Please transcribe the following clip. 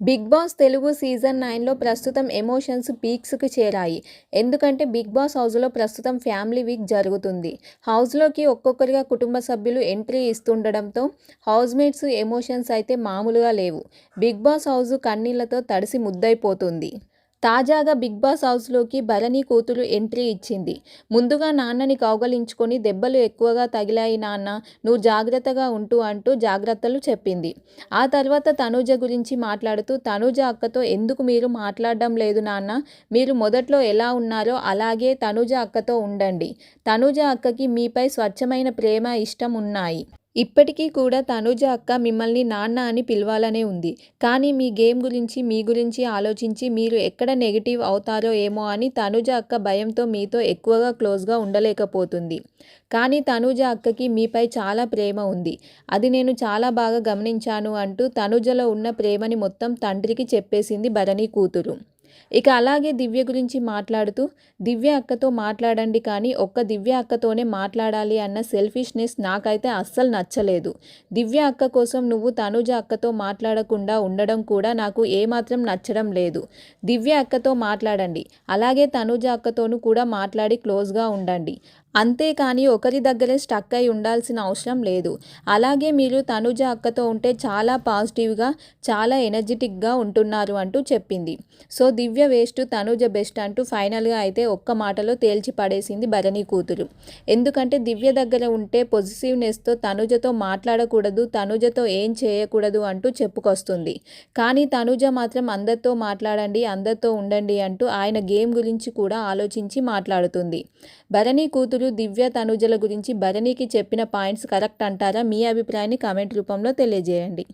Big boss Telugu season నైన్లో ప్రస్తుతం emotions పీక్స్కి చేరాయి. ఎందుకంటే బిగ్ బాస్ హౌస్లో ప్రస్తుతం ఫ్యామిలీ వీక్ జరుగుతుంది. హౌస్లోకి ఒక్కొక్కరిగా కుటుంబ సభ్యులు ఎంట్రీ ఇస్తుండడంతో హౌస్మేట్స్ ఎమోషన్స్ అయితే మామూలుగా లేవు. బిగ్ బాస్ హౌస్ కన్నీళ్ళతో తడిసి ముద్దైపోతుంది తాజాగా బిగ్ బాస్ హౌస్లోకి భరణి కూతురు ఎంట్రీ ఇచ్చింది. ముందుగా నాన్నని కౌగలించుకొని దెబ్బలు ఎక్కువగా తగిలాయి నాన్న నువ్వు జాగ్రత్తగా ఉంటూ అంటూ జాగ్రత్తలు చెప్పింది. ఆ తర్వాత తనూజ గురించి మాట్లాడుతూ తనూజ అక్కతో ఎందుకు మీరు మాట్లాడడం లేదు నాన్న? మీరు మొదట్లో ఎలా ఉన్నారో అలాగే తనూజ అక్కతో ఉండండి. తనూజ అక్కకి మీపై స్వచ్ఛమైన ప్రేమ ఇష్టం ఉన్నాయి. ఇప్పటికీ కూడా తనుజ అక్క మిమ్మల్ని నాన్న అని పిలవాలనే ఉంది. కానీ మీ గేమ్ గురించి మీ గురించి ఆలోచించి మీరు ఎక్కడ నెగిటివ్ అవుతారో ఏమో అని తనుజ అక్క భయంతో మీతో ఎక్కువగా క్లోజ్గా ఉండలేకపోతుంది. కానీ తనుజ అక్కకి మీపై చాలా ప్రేమ ఉంది. అది నేను చాలా బాగా గమనించాను అంటూ తనుజలో ఉన్న ప్రేమని మొత్తం తండ్రికి చెప్పేసింది భరణి కూతురు. ఇక అలాగే దివ్య గురించి మాట్లాడుతూ దివ్య అక్కతో మాట్లాడండి కానీ ఒక్క దివ్య అక్కతోనే మాట్లాడాలి అన్న సెల్ఫిష్నెస్ నాకైతే అస్సలు నచ్చలేదు. దివ్య అక్క కోసం నువ్వు తనుజ అక్కతో మాట్లాడకుండా ఉండడం కూడా నాకు ఏమాత్రం నచ్చడం లేదు. దివ్య అక్కతో మాట్లాడండి. అలాగే తనుజ అక్కతోనూ కూడా మాట్లాడి క్లోజ్గా ఉండండి. అంతేకాని ఒకరి దగ్గరే స్టక్ అయి ఉండాల్సిన అవసరం లేదు. అలాగే మీరు తనుజ అక్కతో ఉంటే చాలా పాజిటివ్గా చాలా ఎనర్జెటిక్గా ఉంటున్నారు అంటూ చెప్పింది. So Divya waste Tanuja best అంటూ ఫైనల్గా అయితే ఒక్క మాటలో తేల్చి పడేసింది భరణి కూతురు. ఎందుకంటే దివ్య దగ్గర ఉంటే పొజిటివ్నెస్తో తనుజతో మాట్లాడకూడదు తనుజతో ఏం చేయకూడదు అంటూ చెప్పుకొస్తుంది. కానీ తనుజ మాత్రం అందరితో మాట్లాడండి అందరితో ఉండండి అంటూ ఆయన గేమ్ గురించి కూడా ఆలోచించి మాట్లాడుతుంది. భరణి కూతురు దివ్య తనుజల గురించి భరణికి చెప్పిన పాయింట్స్ కరెక్ట్ అంటారా? మీ అభిప్రాయాన్ని కామెంట్ రూపంలో తెలియజేయండి.